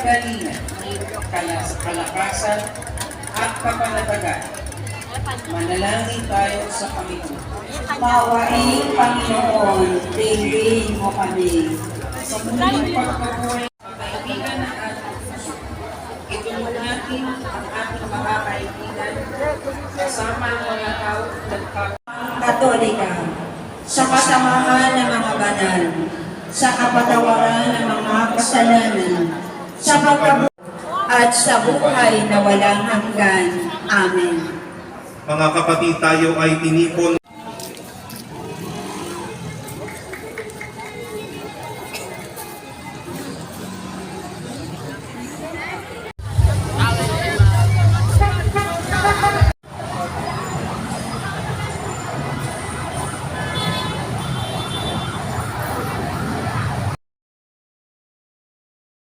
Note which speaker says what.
Speaker 1: kagalingan, kalas, kalakasan, at kapanatagan. Manalangin tayo sa Panginoon.
Speaker 2: Mawaing Panginoon, tingin mo kami.
Speaker 1: Sa muling pagkabuhay ng kaibigan ng ating puso, itulong natin ang ating mga kaibigan kasama ang mga tao nagpag
Speaker 2: Katolika, sa kasamahan ng mga banal, sa kapatawaran ng mga kasalanan, sa pagkabu at sa buhay na walang hanggan. Amen.
Speaker 3: Mga kapatid, tayo ay tinipon